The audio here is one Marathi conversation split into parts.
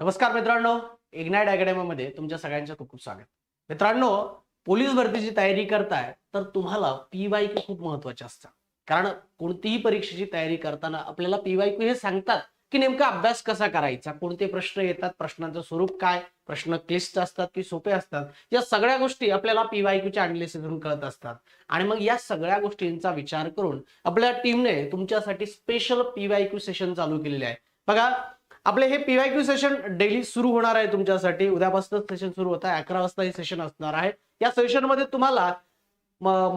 नमस्कार मित्रांनो इग्नाइट अकॅडमीमध्ये तुमच्या सगळ्यांचं खूप खूप स्वागत. मित्रांनो पोलीस भरतीची तयारी करताय तर तुम्हाला पी वाय क्यू खूप महत्त्वाचे असतात कारण कोणतीही परीक्षेची तयारी करताना आपल्याला पी वाय क्यू हे सांगतात की नेमका अभ्यास कसा करायचा कोणते प्रश्न येतात प्रश्नांचं स्वरूप काय प्रश्न क्लिष्ट असतात की सोपे असतात या सगळ्या गोष्टी आपल्याला पी वाय क्यूच्या अनालिसिसवरून कळत असतात. आणि मग या सगळ्या गोष्टींचा विचार करून आपल्या टीमने तुमच्यासाठी special P Y Q session चालू केलेले आहे. बघा आपले हे पीवायक्यू सेशन डेली सुरू होणार आहे तुमच्यासाठी. उद्यापासून सेशन सुरू होत आहे. अकरा वाजता हे सेशन असणार आहे. या सेशनमध्ये तुम्हाला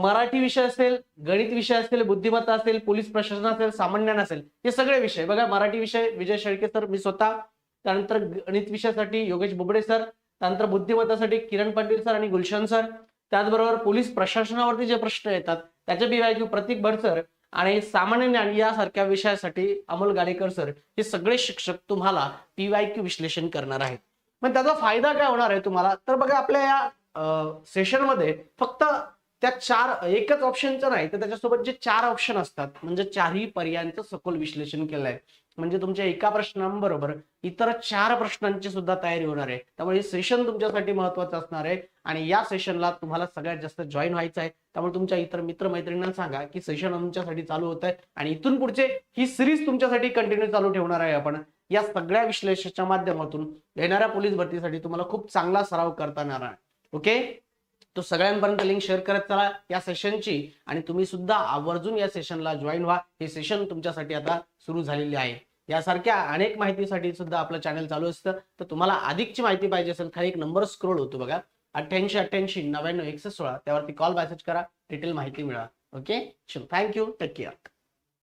मराठी विषय असेल गणित विषय असेल बुद्धिमत्ता असेल पोलीस प्रशासन असेल सामान्य असेल हे सगळे विषय. बघा मराठी विषय विजय शेळके सर मी स्वतः. त्यानंतर गणित विषयासाठी योगेश बोबडे सर त्यानंतर बुद्धिमत्तासाठी किरण पाटील सर आणि गुलशन सर त्याचबरोबर पोलीस प्रशासनावरती जे प्रश्न येतात त्याचे क्यू प्रतीक भट सर आणि सामान्य ज्ञान यासारख्या विषयासाठी अमोल गाडेकर सर हे सगळे शिक्षक तुम्हाला पीवायक्यू विश्लेषण करणार आहेत. मग त्याचा फायदा काय होणार आहे तुम्हाला? तर बघा आपल्या या सेशनमध्ये फक्त त्या चार एकच ऑप्शनचं नाही तर त्याच्यासोबत जे चार ऑप्शन असतात म्हणजे चारही पर्यायांचं सखोल विश्लेषण केलं आहे म्हणजे तुमच्या एका प्रश्नांबरोबर इतर चार प्रश्नांची सुद्धा तयारी होणार आहे. त्यामुळे हे सेशन तुमच्यासाठी महत्वाचं असणार आहे. आणि या सेशनला तुम्हाला सगळ्यात जास्त जॉईन व्हायचं आहे. त्यामुळे तुमच्या इतर मित्रमैत्रिणींना सांगा की सेशन तुमच्यासाठी चालू होत आहे आणि इथून पुढचे ही सिरीज तुमच्यासाठी कंटिन्यू चालू ठेवणार आहे आपण. या सगळ्या विश्लेषणाच्या माध्यमातून येणाऱ्या पोलीस भरतीसाठी तुम्हाला खूप चांगला सराव करता येणार आहे. ओके तो सगळ्यांपर्यंत लिंक शेअर करत चला या सेशनची आणि तुम्ही सुद्धा आवर्जून या सेशनला जॉईन व्हा. हे सेशन तुमच्यासाठी आता सुरू झालेले आहे. यासारख्या अनेक माहितीसाठी सुद्धा आपलं चॅनल चालू असतं. तर तुम्हाला अधिकची माहिती पाहिजे असेल खाली एक नंबर स्क्रोल होतो बघा. अठ्ठ्याऐंशी अठ्ठ्याऐंशी नव्याण्णव एकसष्ट सोळा. त्यावरती कॉल मेसेज करा. डिटेल माहिती मिळवा. Okay thank you take care